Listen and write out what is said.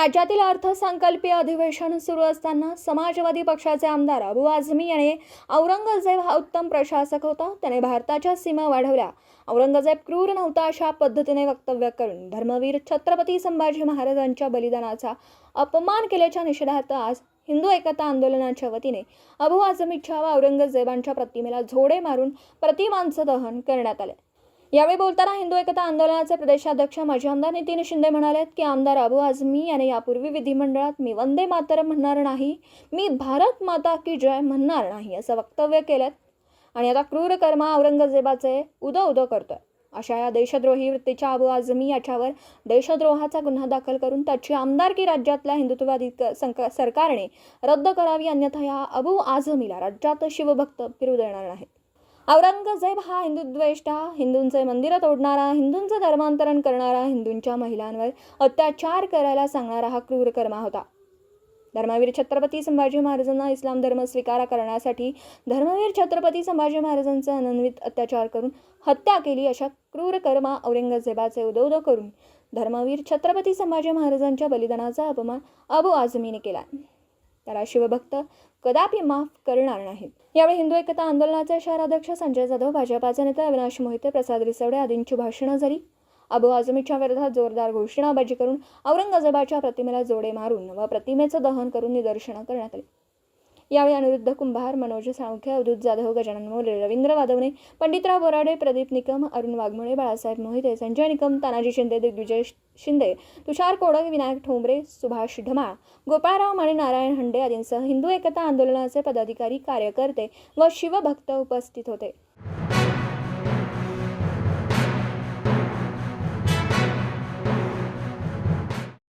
राज्यातील अर्थसंकल्पीय अधिवेशन सुरू असताना समाजवादी पक्षाचे आमदार अबू आझमी याने औरंगजेब हा उत्तम प्रशासक होता. त्याने भारताच्या सीमा वाढवल्या. औरंगजेब क्रूर नव्हता अशा पद्धतीने वक्तव्य करून धर्मवीर छत्रपती संभाजी महाराजांच्या बलिदानाचा अपमान केल्याच्या निषेधार्थ आज हिंदू एकता आंदोलनाच्या वतीने अबू आझमीच्या व औरंगजेबांच्या प्रतिमेला झोडे मारून प्रतिमांचं दहन करण्यात आले यावेळी बोलताना हिंदू एकता आंदोलनाचे प्रदेशाध्यक्ष माजी आमदार नितीन शिंदे म्हणालेत की आमदार अबू आझमी याने यापूर्वी विधिमंडळात मी वंदे मातरम म्हणणार नाही मी भारत माता की जय म्हणणार नाही असं वक्तव्य केलं आणि आता क्रूर कर्मा औरंगजेबाचे उदो उदो करतोय. अशा या देशद्रोही वृत्तीच्या अबू आझमी याच्यावर देशद्रोहाचा गुन्हा दाखल करून त्याची आमदारकी राज्यातल्या हिंदुत्ववादी संक- सरकारने रद्द करावी अन्यथा या अबू आझमीला राज्यात शिवभक्त फिरू देणार नाहीत. औरंगजेब हा हिंदुद्वेष्टा हिंदूंचे मंदिरं तोडणारा हिंदूंचं धर्मांतरण करणारा हिंदूंच्या महिलांवर अत्याचार करायला सांगणारा हा क्रूर कर्मा होता. धर्मवीर छत्रपती संभाजी महाराजांना इस्लाम धर्म स्वीकार करण्यासाठी धर्मवीर छत्रपती संभाजी महाराजांचा अनन्वित अत्याचार करून हत्या केली अशा क्रूर कर्मा औरंगजेबाचे उदोउदो करून धर्मवीर छत्रपती संभाजी महाराजांच्या बलिदानाचा अपमान अबू आझमीने केला. त्याला शिवभक्त कदापि माफ करणार नाहीत. यावेळी हिंदू एकता आंदोलनाचे शहराध्यक्ष संजय जाधव भाजपाचे नेते अविनाश मोहिते प्रसाद रिसवडे आदींची भाषणं झाली अबू आझमीच्या विरोधात जोरदार घोषणाबाजी करून औरंगजेबाच्या प्रतिमेला जोडे मारून व प्रतिमेचं दहन करून निदर्शनं करण्यात आली. यावेळी अनिरुद्ध कुंभार मनोज साळुंखे अवधूत जाधव गजानन मोरे रवींद्र वादवणे पंडितराव बोराडे प्रदीप निकम अरुण वाघमोळे बाळासाहेब मोहिते संजय निकम तानाजी शिंदे दिग्विजय शिंदे तुषार कोडक विनायक ठोंबरे सुभाष ढमाळ गोपाळराव माने नारायण हंडे आदींसह हिंदू एकता आंदोलनाचे पदाधिकारी कार्यकर्ते व शिवभक्त उपस्थित होते.